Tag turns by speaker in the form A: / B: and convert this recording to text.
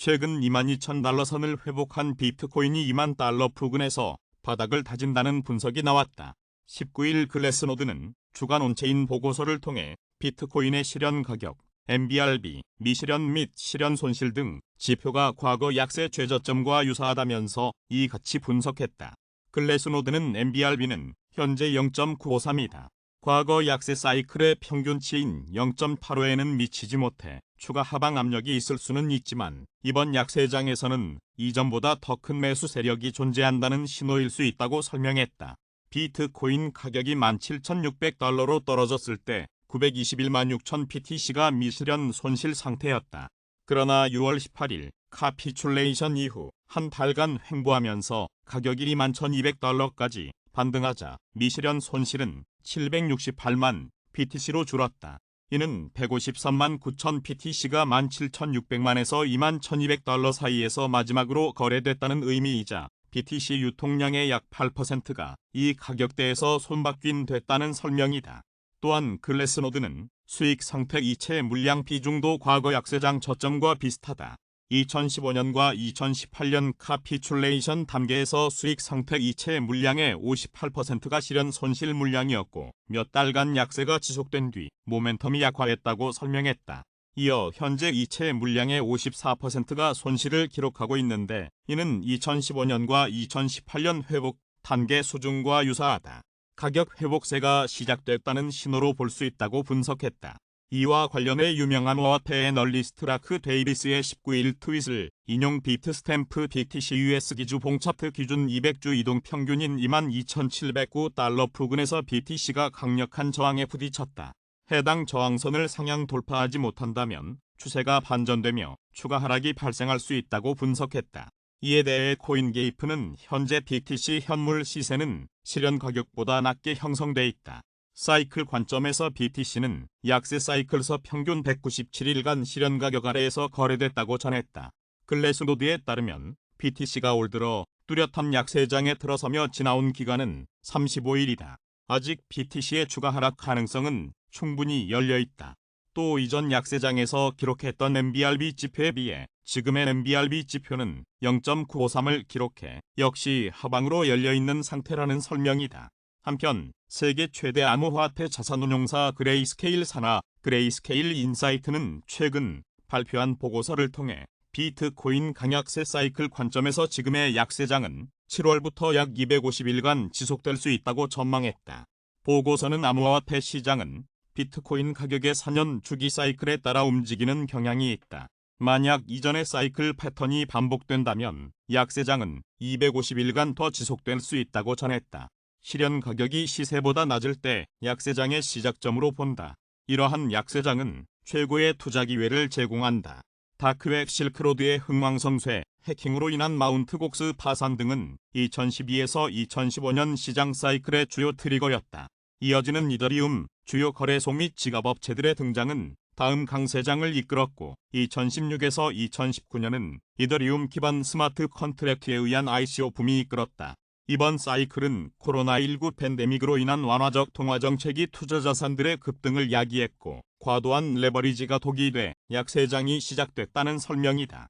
A: 최근 22,000달러 선을 회복한 비트코인이 2만 달러 부근에서 바닥을 다진다는 분석이 나왔다. 19일 글래스노드는 주간 온체인 보고서를 통해 비트코인의 실현 가격, MBRB, 미실현 및 실현 손실 등 지표가 과거 약세 최저점과 유사하다면서 이같이 분석했다. 글래스노드는 MBRB는 현재 0.953이다. 과거 약세 사이클의 평균치인 0.85에는 미치지 못해 추가 하방 압력이 있을 수는 있지만 이번 약세장에서는 이전보다 더 큰 매수 세력이 존재한다는 신호일 수 있다고 설명했다. 비트코인 가격이 17,600달러로 떨어졌을 때 921만 6천 PTC가 미실현 손실 상태였다. 그러나 6월 18일 카피출레이션 이후 한 달간 횡보하면서 가격이 21,200달러까지 반등하자 미실현 손실은 768만 BTC로 줄었다. 이는 153만 9천 BTC가 17,600만에서 2만 1,200달러 사이에서 마지막으로 거래됐다는 의미이자 BTC 유통량의 약 8%가 이 가격대에서 손바뀐 됐다는 설명이다. 또한 글래스노드는 수익 상태 이체 물량 비중도 과거 약세장 저점과 비슷하다. 2015년과 2018년 카피출레이션 단계에서 수익 상태 이체 물량의 58%가 실현 손실 물량이었고 몇 달간 약세가 지속된 뒤 모멘텀이 약화했다고 설명했다. 이어 현재 이체 물량의 54%가 손실을 기록하고 있는데 이는 2015년과 2018년 회복 단계 수준과 유사하다. 가격 회복세가 시작됐다는 신호로 볼 수 있다고 분석했다. 이와 관련해 유명한 화폐 애널리스트 라크 데이비스의 19일 트윗을 인용 비트 스탬프 BTC US 기주 봉차트 기준 200주 이동 평균인 22,709달러 부근에서 BTC가 강력한 저항에 부딪혔다. 해당 저항선을 상향 돌파하지 못한다면 추세가 반전되며 추가 하락이 발생할 수 있다고 분석했다. 이에 대해 코인게이프는 현재 BTC 현물 시세는 실현 가격보다 낮게 형성돼 있다. 사이클 관점에서 BTC는 약세 사이클서 평균 197일간 실현 가격 아래에서 거래됐다고 전했다. 글래스노드에 따르면 BTC가 올 들어 뚜렷한 약세장에 들어서며 지나온 기간은 35일이다. 아직 BTC의 추가 하락 가능성은 충분히 열려 있다. 또 이전 약세장에서 기록했던 MBRB 지표에 비해 지금의 MBRB 지표는 0.953을 기록해 역시 하방으로 열려 있는 상태라는 설명이다. 한편 세계 최대 암호화폐 자산운용사 그레이스케일 산하 그레이스케일 인사이트는 최근 발표한 보고서를 통해 비트코인 강약세 사이클 관점에서 지금의 약세장은 7월부터 약 250일간 지속될 수 있다고 전망했다. 보고서는 암호화폐 시장은 비트코인 가격의 4년 주기 사이클에 따라 움직이는 경향이 있다. 만약 이전의 사이클 패턴이 반복된다면 약세장은 250일간 더 지속될 수 있다고 전했다. 실현 가격이 시세보다 낮을 때 약세장의 시작점으로 본다. 이러한 약세장은 최고의 투자 기회를 제공한다. 다크웹 실크로드의 흥왕성쇠, 해킹으로 인한 마운트곡스 파산 등은 2012에서 2015년 시장 사이클의 주요 트리거였다. 이어지는 이더리움, 주요 거래소 및 지갑업체들의 등장은 다음 강세장을 이끌었고 2016에서 2019년은 이더리움 기반 스마트 컨트랙트에 의한 ICO 붐이 이끌었다. 이번 사이클은 코로나19 팬데믹으로 인한 완화적 통화 정책이 투자 자산들의 급등을 야기했고 과도한 레버리지가 독이 돼 약세장이 시작됐다는 설명이다.